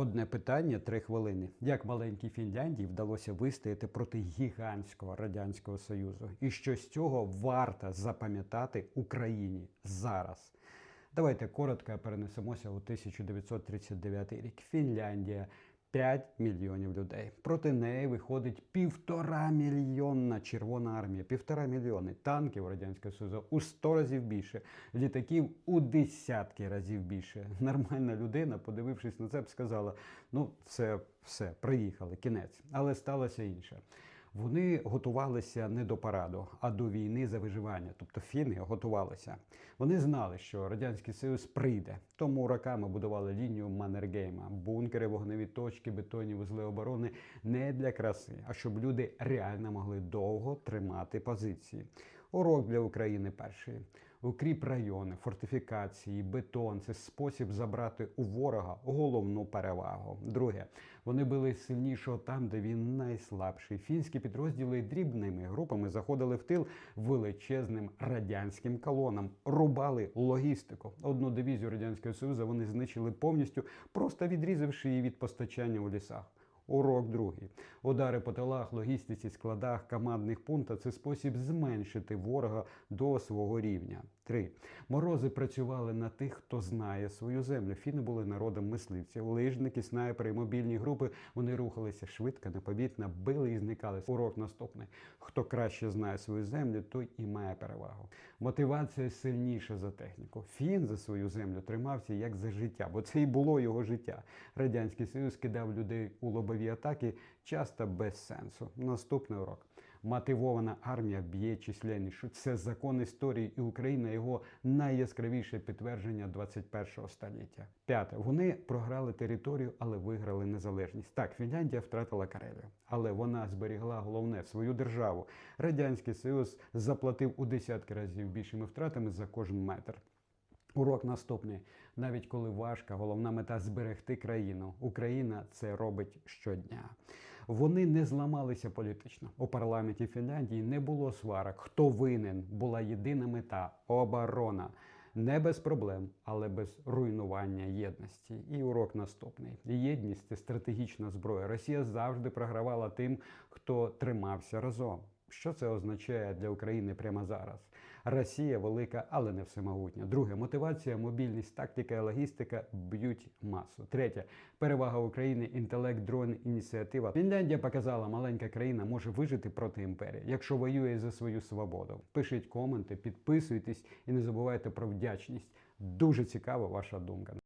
Одне питання три хвилини. Як маленькій Фінляндії вдалося вистояти проти гігантського радянського союзу, і що з цього варто запам'ятати Україні зараз? Давайте коротко перенесемося у 1939 рік. Фінляндія 5 мільйонів людей. Проти неї виходить півтора мільйонна Червона армія, півтора мільйони танків Радянського Союзу у 100 разів більше, літаків у десятки разів більше. Нормальна людина, подивившись на це, б сказала: ну, це все, приїхали, кінець. Але сталося інше. Вони готувалися не до параду, а до війни за виживання. Тобто фіни готувалися. Вони знали, що радянський союз прийде. Тому роками будували лінію Маннергейма, бункери, вогневі точки, бетонні вузли оборони не для краси, а щоб люди реально могли довго тримати позиції. Урок для України перший. Укріп райони, фортифікації, бетон це спосіб забрати у ворога головну перевагу. Друге, вони були сильнішого там, де він найслабший. Фінські підрозділи дрібними групами заходили в тил величезним радянським колонам, рубали логістику. Одну дивізію радянського союзу вони знищили повністю, просто відрізавши її від постачання у лісах. Урок другий. Удари по тилах, логістиці, складах, командних пунктах це спосіб зменшити ворога до свого рівня. Три. Морози працювали на тих, хто знає свою землю. Фіни були народом мисливців, лижники, снайпери, мобільні групи. Вони рухалися швидко, непомітно, били і зникали. Урок наступний. Хто краще знає свою землю, той і має перевагу. Мотивація сильніша за техніку. Фін за свою землю тримався як за життя, бо це і було його життя. Радянський Союз кидав людей у лобові атаки часто без сенсу. Наступний урок. Мотивована армія б'є численнішу. Це закон історії, і Україна його найяскравіше підтвердження 21 століття. П'яте. Вони програли територію, але виграли незалежність. Так, Фінляндія втратила Карелію, але вона зберігла головне свою державу. Радянський Союз заплатив у десятки разів більшими втратами за кожен метр. Урок наступний. Навіть коли важко, головна мета зберегти країну. Україна це робить щодня. Вони не зламалися політично. У парламенті Фінляндії не було сварок. Хто винен? Була єдина мета оборона. Не без проблем, але без руйнування єдності. І урок наступний: єдність це стратегічна зброя. Росія завжди програвала тим, хто тримався разом. Що це означає для України прямо зараз? Росія велика, але не всемогутня. Друге мотивація, мобільність, тактика і логістика б'ють масу. Третє перевага України, інтелект, дрон, ініціатива. Фінляндія показала, маленька країна може вижити проти імперії, якщо воює за свою свободу. Пишіть коменти, підписуйтесь і не забувайте про вдячність. Дуже цікава ваша думка.